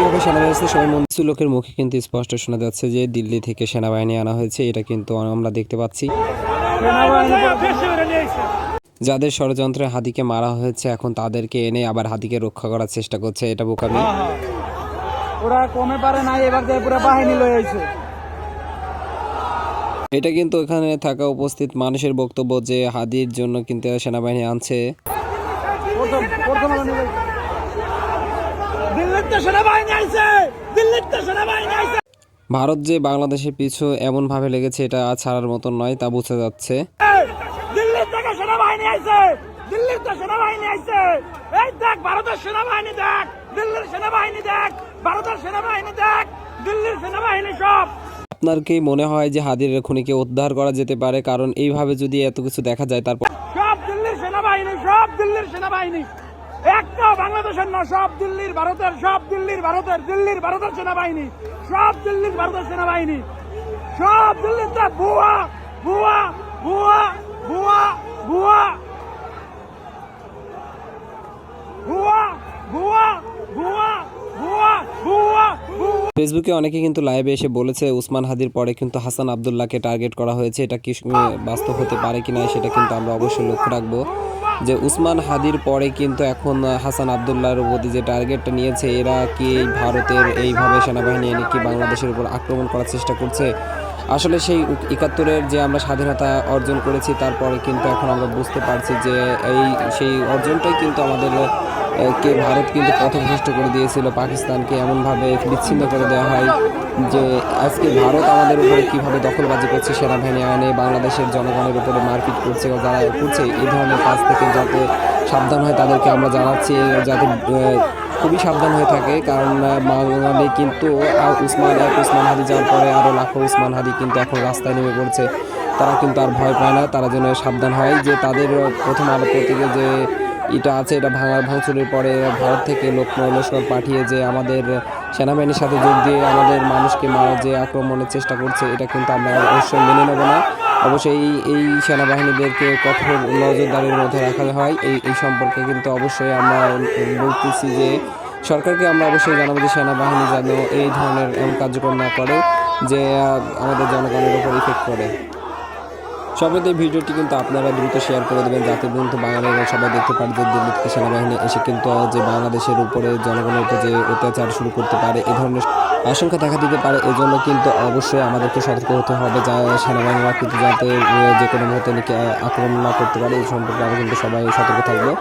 কীভাবে সেনাবাহিনী আসছে সবাই মন কিছু লোকের মুখে কিন্তু স্পষ্ট শোনা যাচ্ছে যে দিল্লি থেকে সেনাবাহিনী আনা হয়েছে এটা কিন্তু আমরা দেখতে পাচ্ছি। যাদের ষড়যন্ত্রে হাদিকে মারা হয়েছে এখন তাদেরকে এনে আবার হাদিকে রক্ষা করার চেষ্টা করছে এটা বোকামি। ওরা কমে পারে নাই এবার যে পুরো বাহিনী লয়ে আইছে। এটা কিন্তু এখানে থাকা উপস্থিত মানুষের বক্তব্য যে হাদির জন্য কিন্তু সেনাবাহিনী আনছে প্রথম প্রথম আলো নিয়ে দিল্লির তো সেনাবাহিনী আইছে দিল্লির তো সেনাবাহিনী আইছে ভারত যে বাংলাদেশের পিছু এমনভাবে লেগেছে এটা ছাড়ার মতন নয় তা বোঝা যাচ্ছে। দিল্লির থেকে সেনাবাহিনী আইছে! দিল্লির তো সেনাবাহিনী আইছে! এই দেখ ভারতের সেনাবাহিনী দেখ! দিল্লির সেনাবাহিনী দেখ! ভারতের সেনাবাহিনী দেখ! দিল্লির সেনাবাহিনী সব! আপনার কি মনে হয় যে হাদির খুনিকে উদ্ধার করা যেতে পারে? কারণ এইভাবে যদি এত কিছু দেখা যায় তারপর সব দিল্লির সেনাবাহিনী সব দিল্লির সেনাবাহিনী একটা বাংলাদেশের না সব দিল্লির ভারতের সব দিল্লির ভারতের দিল্লির ভারতের সেনাবাহিনী সব দিল্লির ভারতের সেনাবাহিনী সব দিল্লির তো ভুয়া ভুয়া ভুয়া ভুয়া ভুয়া ভুয়া ভুয়া ভুয়া ভুয়া ভুয়া ফেসবুকে অনেকে কিন্তু লাইভে এসে বলেছে উসমান হাদির পরে কিন্তু হাসান আবদুল্লাহকে টার্গেট করা হয়েছে এটা কি বাস্তব হতে পারে কিনা সেটা কিন্তু আমরা অবশ্যই লক্ষ্য রাখব যে উসমান হাদির পরে কিন্তু এখন হাসান আবদুল্লাহর প্রতি যে টার্গেটটা নিয়েছে, এরা কি ভারতের এইভাবে সেনাবাহিনী এনে কি বাংলাদেশের উপর আক্রমণ করার চেষ্টা করছে? আসলে সেই একাত্তরের যে আমরা স্বাধীনতা অর্জন করেছি, তারপরে কিন্তু এখন আমরা বুঝতে পারছি যে এই সেই অর্জনটাই কিন্তু আমাদের কে ভারত কিন্তু পথভ্রষ্ট করে দিয়েছিল, পাকিস্তানকে এমনভাবে বিচ্ছিন্ন করে দেওয়া হয় যে আজকে ভারত আমাদের উপরে কীভাবে দখলবাজি করছে সেনাবাহিনী আইনে, বাংলাদেশের জনগণের উপরে মারপিট করছে যারা করছে, এই ধরনের কাজ থেকে যাতে সাবধান হয় তাদেরকে আমরা জানাচ্ছি, যাতে খুবই সাবধান হয়ে থাকে। কারণ বাঙালি কিন্তু উসমান, এক উসমান হাদি যাওয়ার পরে আরও লাখো উসমান হাদি কিন্তু এখন রাস্তায় নেমে পড়ছে। তারা কিন্তু আর ভয় পায় না, তারা যেন সাবধান হয় যে তাদের প্রথম আলো পত্রিকা যে এটা আছে, এটা ভাঙার ভাঙচুরের পরে ভারত থেকে লোক লস্কর পাঠিয়ে যে আমাদের সেনাবাহিনীর সাথে যোগ দিয়ে আমাদের মানুষকে মারার যে আক্রমণের চেষ্টা করছে, এটা কিন্তু আমরা অবশ্যই মেনে নেব না। অবশ্যই এই এই সেনাবাহিনীদেরকে কঠোর নজরদারির মধ্যে রাখা হয়। এই এই সম্পর্কে কিন্তু অবশ্যই আমরা বলতেছি যে সরকারকে আমরা অবশ্যই জানাব যে সেনাবাহিনী যেন এই ধরনের কার্যক্রম না করে, যে আমাদের জনগণের উপর ইফেক্ট করে। সবাই এই ভিডিওটি কিন্তু আপনারা দ্রুত শেয়ার করে দেবেন যাতে কিন্তু বাঙালিরা সবাই দেখতে পারে যে দিল্লি থেকে সেনাবাহিনী এসে কিন্তু যে বাংলাদেশের উপরে জনগণের উপর যে অত্যাচার শুরু করতে পারে, এ ধরনের আশঙ্কা দেখা দিতে পারে। এজন্য কিন্তু অবশ্যই আমাদেরকে সতর্ক হতে হবে যা সেনাবাহিনীরা কিন্তু যাতে যে কোনো মুহূর্তে আক্রমণ না করতে পারে এই সম্পর্কে আমরা কিন্তু সবাই সতর্ক থাকব।